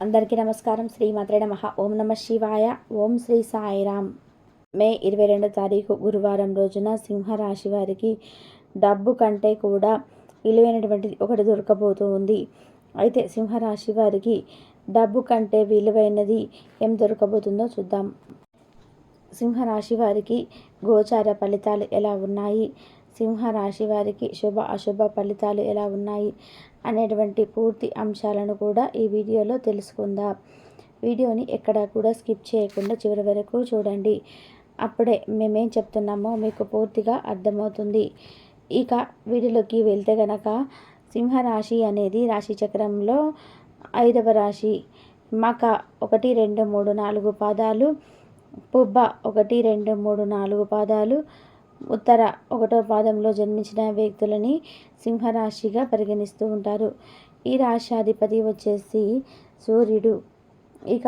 అందరికీ నమస్కారం. శ్రీ మాత్రే నమ. ఓం నమ శివాయ. ఓం శ్రీ సాయిరామ్ మే ఇరవై రెండో తారీఖు గురువారం రోజున సింహరాశి వారికి డబ్బు కంటే కూడా విలువైనటువంటిది ఒకటి దొరకబోతూ ఉంది అయితే సింహరాశి వారికి డబ్బు కంటే విలువైనది ఏం దొరకబోతుందో చూద్దాం. సింహరాశి వారికి గోచార ఫలితాలు ఎలా ఉన్నాయి? సింహరాశి వారికి శుభ అశుభ ఫలితాలు ఎలా ఉన్నాయి? అనేటువంటి పూర్తి అంశాలను కూడా ఈ వీడియోలో తెలుసుకుందాం. వీడియోని ఎక్కడ కూడా స్కిప్ చేయకుండా చివరి వరకు చూడండి. అప్పుడే మేమేం చెప్తున్నామో మీకు పూర్తిగా అర్థమవుతుంది. ఇక వీడియోలోకి వెళ్తే గనక సింహరాశి అనేది రాశి చక్రంలో ఐదవ రాశి. మక ఒకటి రెండు మూడు నాలుగు పాదాలు. పుబ్బ ఒకటి రెండు మూడు నాలుగు పాదాలు. ఉత్తర ఒకటో పాదంలో జన్మించిన వ్యక్తులని సింహరాశిగా పరిగణిస్తూ ఉంటారు. ఈ రాశాధిపతి వచ్చేసి సూర్యుడు. ఇక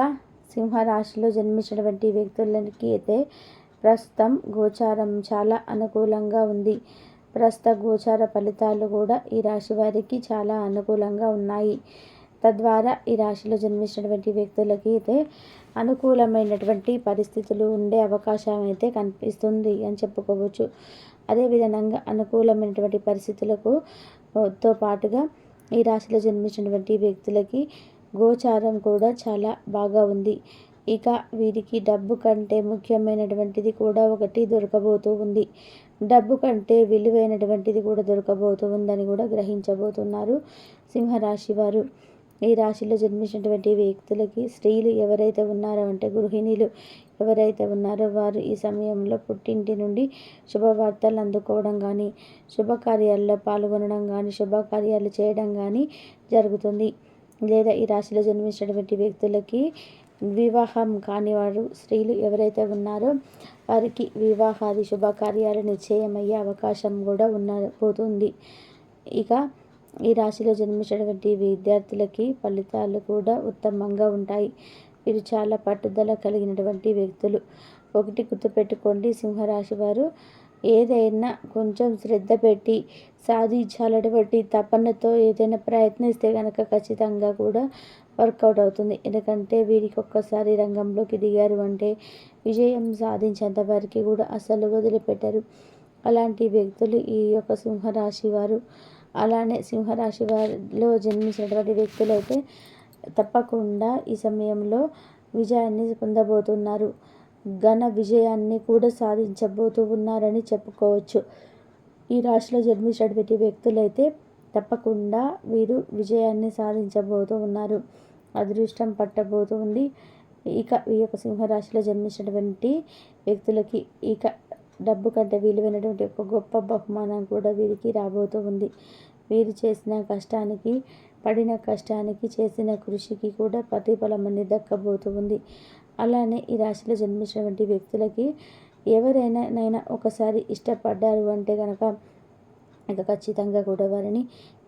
సింహరాశిలో జన్మించినటువంటి వ్యక్తులకి అయితే ప్రస్తుతం గోచారం చాలా అనుకూలంగా ఉంది. ప్రస్తుత గోచార ఫలితాలు కూడా ఈ రాశి వారికి చాలా అనుకూలంగా ఉన్నాయి. తద్వారా ఈ రాశిలో జన్మించినటువంటి వ్యక్తులకి అయితే అనుకూలమైనటువంటి పరిస్థితులు ఉండే అవకాశం అయితే కనిపిస్తుంది అని చెప్పుకోవచ్చు. అదేవిధంగా అనుకూలమైనటువంటి పరిస్థితులకు తో పాటుగా ఈ రాశిలో జన్మించినటువంటి వ్యక్తులకి గోచారం కూడా చాలా బాగా ఉంది. ఇక వీరికి డబ్బు కంటే ముఖ్యమైనటువంటిది కూడా ఒకటి దొరకబోతూ ఉంది. డబ్బు కంటే విలువైనటువంటిది కూడా దొరకబోతూ ఉందని కూడా గ్రహించబోతున్నారు సింహరాశి వారు. ఈ రాశిలో జన్మించినటువంటి వ్యక్తులకి స్త్రీలు ఎవరైతే ఉన్నారో అంటే గృహిణీలు ఎవరైతే ఉన్నారో వారు ఈ సమయంలో పుట్టింటి నుండి శుభవార్తలు అందుకోవడం కానీ శుభకార్యాల్లో పాల్గొనడం కానీ శుభకార్యాలు చేయడం కానీ జరుగుతుంది. లేదా ఈ రాశిలో జన్మించినటువంటి వ్యక్తులకి వివాహం కాని వారు స్త్రీలు ఎవరైతే ఉన్నారో వారికి వివాహాది శుభకార్యాలు నిశ్చయమయ్యే అవకాశం కూడా ఉన్న పోతుంది. ఇక ఈ రాశిలో జన్మించినటువంటి విద్యార్థులకి ఫలితాలు కూడా ఉత్తమంగా ఉంటాయి. వీరు చాలా పట్టుదల కలిగినటువంటి వ్యక్తులు. ఒకటి గుర్తుపెట్టుకోండి సింహరాశి వారు ఏదైనా కొంచెం శ్రద్ధ పెట్టి సాధించాలటువంటి తపనతో ఏదైనా ప్రయత్నిస్తే కనుక ఖచ్చితంగా కూడా వర్కౌట్ అవుతుంది. ఎందుకంటే వీరికి ఒక్కసారి రంగంలోకి దిగారు అంటే విజయం సాధించేంత వారికి కూడా అసలు వదిలిపెట్టరు. అలాంటి వ్యక్తులు ఈ యొక్క సింహరాశి వారు. అలానే సింహరాశి వారిలో జన్మించినటువంటి వ్యక్తులైతే తప్పకుండా ఈ సమయంలో విజయాన్ని పొందబోతున్నారు. ఘన విజయాన్ని కూడా సాధించబోతూ ఉన్నారని చెప్పుకోవచ్చు. ఈ రాశిలో జన్మించినటువంటి వ్యక్తులైతే తప్పకుండా వీరు విజయాన్ని సాధించబోతూ ఉన్నారు. అదృష్టం పట్టబోతూ ఉంది. ఇక ఈ యొక్క సింహరాశిలో జన్మించినటువంటి వ్యక్తులకి ఇక డబ్బు కంటే విలువైనటువంటి ఒక గొప్ప బహుమానం కూడా వీరికి రాబోతూ ఉంది. వీరు చేసిన కష్టానికి పడిన కష్టానికి చేసిన కృషికి కూడా ప్రతిఫలం అనేది దక్కబోతూ ఉంది. అలానే ఈ రాశిలో జన్మించినటువంటి వ్యక్తులకి ఎవరైనా నైనా ఒకసారి ఇష్టపడ్డారు అంటే కనుక ఇక ఖచ్చితంగా కూడా వారిని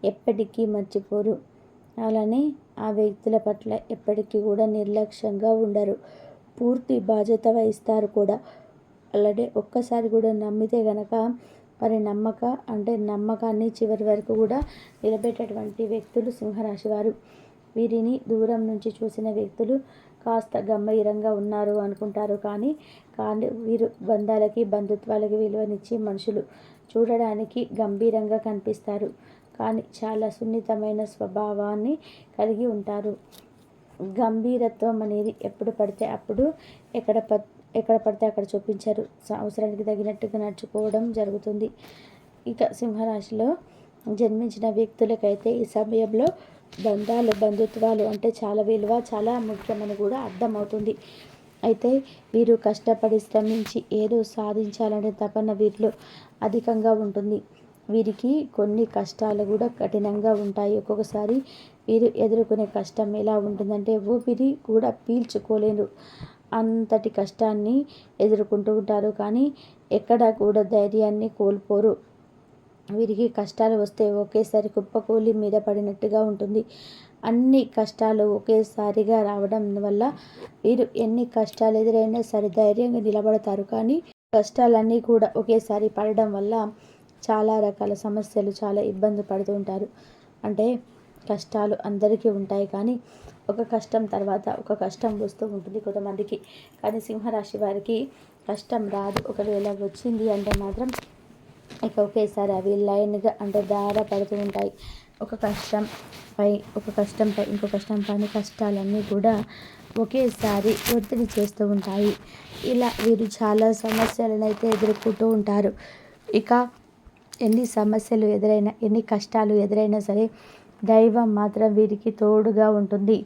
ఎప్పటికీ మర్చిపోరు. అలానే ఆ వ్యక్తుల పట్ల ఎప్పటికీ కూడా నిర్లక్ష్యంగా ఉండరు. పూర్తి బాధ్యత వహిస్తారు కూడా. అలాగే ఒక్కసారి కూడా నమ్మితే గనక మరి నమ్మక అంటే నమ్మకాన్ని చివరి వరకు కూడా నిలబెట్టేటువంటి వ్యక్తులు సింహరాశి వారు వీరిని దూరం నుంచి చూసిన వ్యక్తులు కాస్త గంభీరంగా ఉన్నారు అనుకుంటారు. కానీ కానీ వీరు బంధాలకి బంధుత్వాలకి విలువనిచ్చి మనుషులు. చూడడానికి గంభీరంగా కనిపిస్తారు. కానీ చాలా సున్నితమైన స్వభావాన్ని కలిగి ఉంటారు. గంభీరత్వం అనేది ఎప్పుడు పడితే అప్పుడు ఎక్కడ ప ఎక్కడ పడితే అక్కడ చూపించారు. అవసరానికి తగినట్టుగా నడుచుకోవడం జరుగుతుంది. ఇక సింహరాశిలో జన్మించిన వ్యక్తులకైతే ఈ సమయంలో బంధాలు బంధుత్వాలు అంటే చాలా విలువ చాలా ముఖ్యమని కూడా అర్థమవుతుంది. అయితే వీరు కష్టపడి శ్రమించి ఏదో సాధించాలనే తపన వీరిలో అధికంగా ఉంటుంది. వీరికి కొన్ని కష్టాలు కూడా కఠినంగా ఉంటాయి. ఒక్కొక్కసారి వీరు ఎదుర్కొనే కష్టం ఎలా ఉంటుందంటే ఊపిరి కూడా పీల్చుకోలేరు. అంతటి కష్టాన్ని ఎదుర్కొంటూ ఉంటారు కానీ ఎక్కడ కూడా ధైర్యాన్ని కోల్పోరు. వీరికి కష్టాలు వస్తే ఒకేసారి కుప్పకూలి మీద పడినట్టుగా ఉంటుంది. అన్ని కష్టాలు ఒకేసారిగా రావడం వల్ల వీరు ఎన్ని కష్టాలు ఎదురైనా సరే ధైర్యంగా నిలబడతారు కానీ కష్టాలన్నీ కూడా ఒకేసారి పడడం వల్ల చాలా రకాల సమస్యలు చాలా ఇబ్బంది పడుతూ ఉంటారు. అంటే కష్టాలు అందరికీ ఉంటాయి కానీ ఒక కష్టం తర్వాత ఒక కష్టం వస్తూ ఉంటుంది కొంతమందికి. కానీ సింహరాశి వారికి కష్టం రాదు. ఒకవేళ వచ్చింది అంటే మాత్రం ఇక ఒకేసారి అవి లైన్గా అంటే దార పడుతూ ఉంటాయి. ఒక కష్టం పై ఒక కష్టంపై ఇంకో కష్టం పైన కష్టాలన్నీ కూడా ఒకేసారి ఒత్తిడి చేస్తూ ఉంటాయి. ఇలా వీరు చాలా సమస్యలను అయితే ఎదుర్కొంటూ ఉంటారు. ఇక ఎన్ని సమస్యలు ఎదురైనా ఎన్ని కష్టాలు ఎదురైనా సరే దైవం మాత్రం వీరికి తోడుగా ఉంటుంది.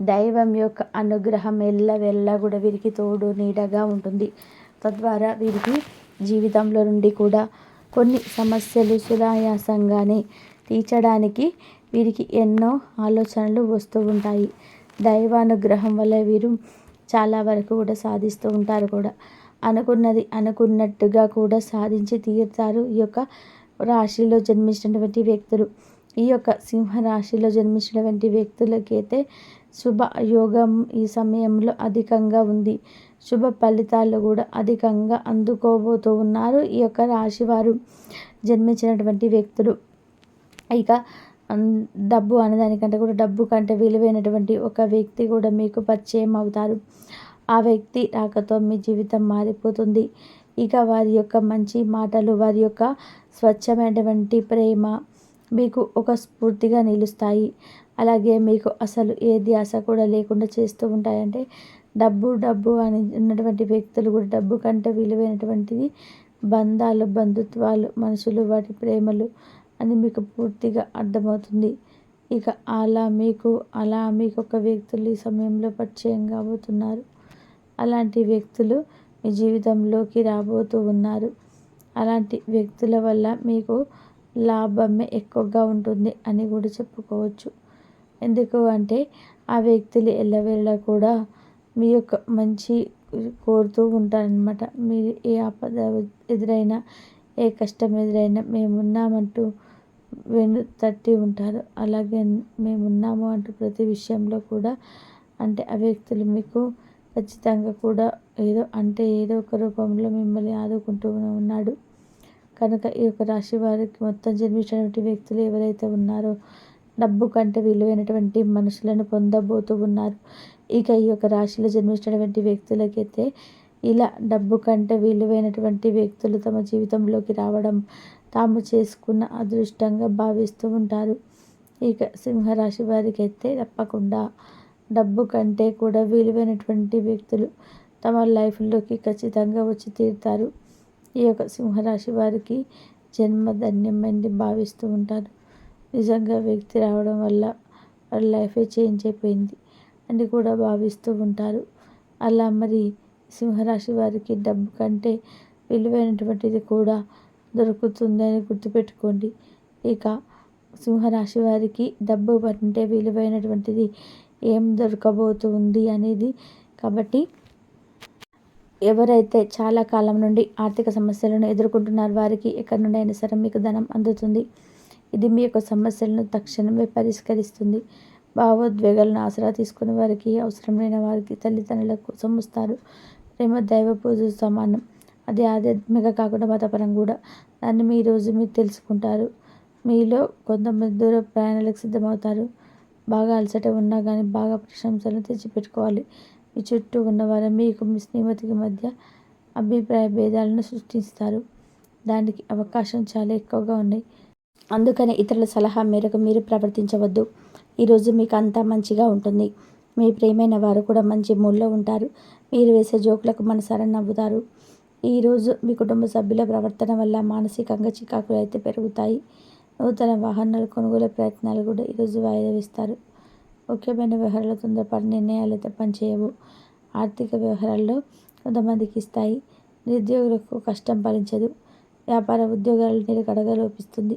దైవం యొక్క అనుగ్రహం ఎల్లవెల్ల కూడా వీరికి తోడు నీడగా ఉంటుంది. తద్వారా వీరికి జీవితంలో నుండి కూడా కొన్ని సమస్యలు సునాయాసంగానే తీర్చడానికి వీరికి ఎన్నో ఆలోచనలు వస్తూ ఉంటాయి. దైవానుగ్రహం వల్ల వీరు చాలా వరకు కూడా సాధిస్తూ ఉంటారు కూడా. అనుకున్నది అనుకున్నట్టుగా కూడా సాధించి తీరుతారు. ఈ యొక్క రాశిలో జన్మించినటువంటి వ్యక్తులు. ఈ యొక్క సింహరాశిలో జన్మించినటువంటి వ్యక్తులకైతే శుభ యోగం ఈ సమయంలో అధికంగా ఉంది. శుభ ఫలితాలు కూడా అధికంగా అందుకోబోతూ ఉన్నారు ఈ యొక్క రాశి వారు. జన్మించినటువంటి వ్యక్తులు. ఇక డబ్బు అనేదానికంటే కూడా డబ్బు కంటే విలువైనటువంటి ఒక వ్యక్తి కూడా మీకు పరిచయం అవుతారు. ఆ వ్యక్తి రాకతో మీ జీవితం మారిపోతుంది. ఇక వారి యొక్క మంచి మాటలు వారి యొక్క స్వచ్ఛమైనటువంటి ప్రేమ మీకు ఒక స్ఫూర్తిగా నిలుస్తాయి. అలాగే మీకు అసలు ఏ ధ్యాస కూడా లేకుండా చేస్తూ ఉంటాయంటే డబ్బు డబ్బు అని ఉన్నటువంటి వ్యక్తులు కూడా డబ్బు కంటే విలువైనటువంటిది బంధాలు బంధుత్వాలు మనుషులు వాటి ప్రేమలు అని మీకు పూర్తిగా అర్థమవుతుంది. ఇక అలా మీకు అలా మీకు ఒక వ్యక్తులు ఈ సమయంలో పరిచయం కాబోతున్నారు. అలాంటి వ్యక్తులు మీ జీవితంలోకి రాబోతూ ఉన్నారు. అలాంటి వ్యక్తుల వల్ల మీకు లాభమే ఎక్కువగా ఉంటుంది అని కూడా చెప్పుకోవచ్చు. ఎందుకు అంటే ఆ వ్యక్తులు ఎల్లవేళ కూడా మీ యొక్క మంచి కోరుతూ ఉంటారనమాట మీరు ఏ ఆపద ఎదురైనా ఏ కష్టం ఎదురైనా మేమున్నామంటూ వెను తట్టి ఉంటారు. అలాగే మేమున్నాము అంటూ ప్రతి విషయంలో కూడా అంటే ఆ వ్యక్తులు మీకు ఖచ్చితంగా కూడా ఏదో అంటే ఏదో ఒక రూపంలో మిమ్మల్ని ఆదుకుంటూ ఉన్నాడు. కనుక ఈ యొక్క రాశి వారికి మొత్తం జన్మించినటువంటి వ్యక్తులు ఎవరైతే ఉన్నారో డబ్బు కంటే విలువైనటువంటి మనుషులను పొందబోతూ ఉన్నారు. ఇక ఈ యొక్క రాశిలో జన్మించినటువంటి వ్యక్తులకైతే ఇలా డబ్బు కంటే విలువైనటువంటి వ్యక్తులు తమ జీవితంలోకి రావడం తాము చేసుకున్న అదృష్టంగా భావిస్తూ ఉంటారు. ఇక సింహరాశి వారికి అయితే తప్పకుండా డబ్బు కంటే కూడా విలువైనటువంటి వ్యక్తులు తమ లైఫ్లోకి ఖచ్చితంగా వచ్చి తీరుతారు. ఈ యొక్క సింహరాశి వారికి జన్మధన్యమని భావిస్తూ ఉంటారు. నిజంగా వ్యక్తి రావడం వల్ల వారి లైఫే చేంజ్ అయిపోయింది అని కూడా భావిస్తూ ఉంటారు. అలా మరి సింహరాశి వారికి డబ్బు కంటే విలువైనటువంటిది కూడా దొరుకుతుంది అని గుర్తుపెట్టుకోండి. ఇక సింహరాశి వారికి డబ్బు కంటే విలువైనటువంటిది ఏం దొరకబోతుంది అనేది కాబట్టి ఎవరైతే చాలా కాలం నుండి ఆర్థిక సమస్యలను ఎదుర్కొంటున్నారు వారికి ఎక్కడి నుండి అయినా సరే మీకు ధనం అందుతుంది. ఇది మీ యొక్క సమస్యలను తక్షణమే పరిష్కరిస్తుంది. భావోద్వేగాలను ఆసరా తీసుకునే వారికి అవసరం లేని వారికి తల్లిదండ్రులకు సొమ్ముస్తారు ప్రేమ దైవ పూజ సమానం. అది ఆధ్యాత్మిక కాకుండా మతపరం కూడా. దాన్ని మీ రోజు మీరు తెలుసుకుంటారు. మీలో కొంతమంది దూర ప్రయాణాలకు సిద్ధమవుతారు. బాగా అలసట ఉన్నా కానీ బాగా ప్రశంసలు తెచ్చిపెట్టుకోవాలి. మీ చుట్టూ ఉన్నవారు మీకు మీ స్నేహితుకి మధ్య అభిప్రాయ భేదాలను సృష్టిస్తారు. దానికి అవకాశం చాలా ఎక్కువగా ఉన్నాయి. అందుకని ఇతరుల సలహా మేరకు మీరు ప్రవర్తించవద్దు. ఈరోజు మీకు అంతా మంచిగా ఉంటుంది. మీ ప్రేమైన వారు కూడా మంచి మూడ్లో ఉంటారు. మీరు వేసే జోకులకు మనసారా నవ్వుతారు. ఈరోజు మీ కుటుంబ సభ్యుల ప్రవర్తన వల్ల మానసికంగా చికాకులు అయితే పెరుగుతాయి. నూతన వాహనాలు కొనుగోలు ప్రయత్నాలు కూడా ఈరోజు వాయిదా వేస్తారు. ముఖ్యమైన వ్యవహారాలు తొందరపాటు నిర్ణయాలు అయితే పనిచేయవు. ఆర్థిక వ్యవహారాల్లో కొంతమందికి ఇస్తాయి నిరుద్యోగులకు కష్టం ఫలించదు వ్యాపార ఉద్యోగాలు నిలకడగా లోపిస్తుంది.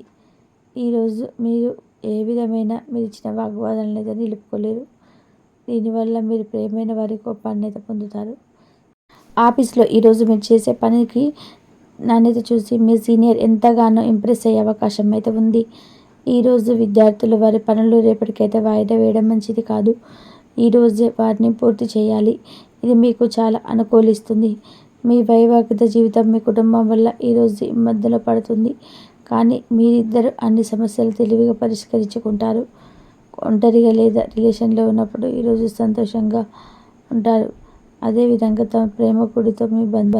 ఈరోజు మీరు ఏ విధమైన మీరు ఇచ్చిన వాగ్వాదాలను అయితే నిలుపుకోలేరు. దీనివల్ల మీరు ప్రేమైన వారి కోపాన్ని అయితే పొందుతారు. ఆఫీస్లో ఈరోజు మీరు చేసే పనికి నాణ్యత చూసి మీ సీనియర్ ఎంతగానో ఇంప్రెస్ అయ్యే అవకాశం అయితే ఉంది. ఈరోజు విద్యార్థులు వారి పనులు రేపటికైతే వాయిదా వేయడం మంచిది కాదు. ఈరోజే వారిని పూర్తి చేయాలి. ఇది మీకు చాలా అనుకూలిస్తుంది. మీ వైవాహిక జీవితం మీ కుటుంబం వల్ల ఈరోజు మధ్యలో పడుతుంది. కానీ మీరిద్దరు అన్ని సమస్యలు తెలివిగా పరిష్కరించుకుంటారు. ఒంటరిగా లేదా రిలేషన్లో ఉన్నప్పుడు ఈరోజు సంతోషంగా ఉంటారు. అదేవిధంగా తమ ప్రేమకుడితో మీ బంధ